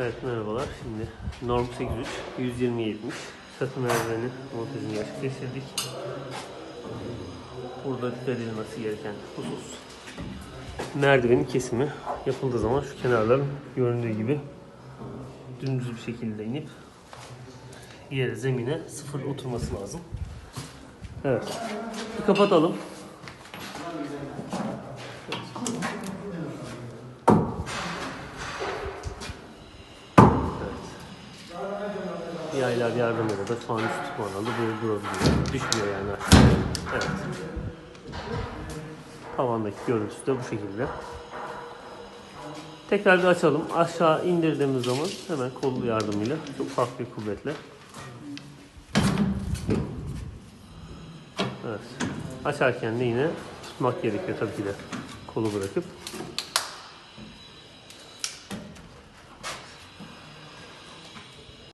Evet merhabalar. Şimdi Norm 83 120 70 satın merdiveni montajını gerçekleştirdik. Burada dikkat edilmesi gereken husus merdivenin kesimi yapıldığı zaman şu kenarların göründüğü gibi dümdüz bir şekilde inip yere zemine sıfır oturması lazım. Evet. Bir kapatalım. Yaylar yardımıyla da fanüs tutmanalı böyle durabiliyor. Düşmüyor yani. Evet. Tavandaki görüntüsü de bu şekilde. Tekrar bir açalım. Aşağı indirdiğimiz zaman hemen kol yardımıyla çok ufak bir kuvvetle. Evet. Açarken de yine tutmak gerekiyor tabii ki de kolu bırakıp.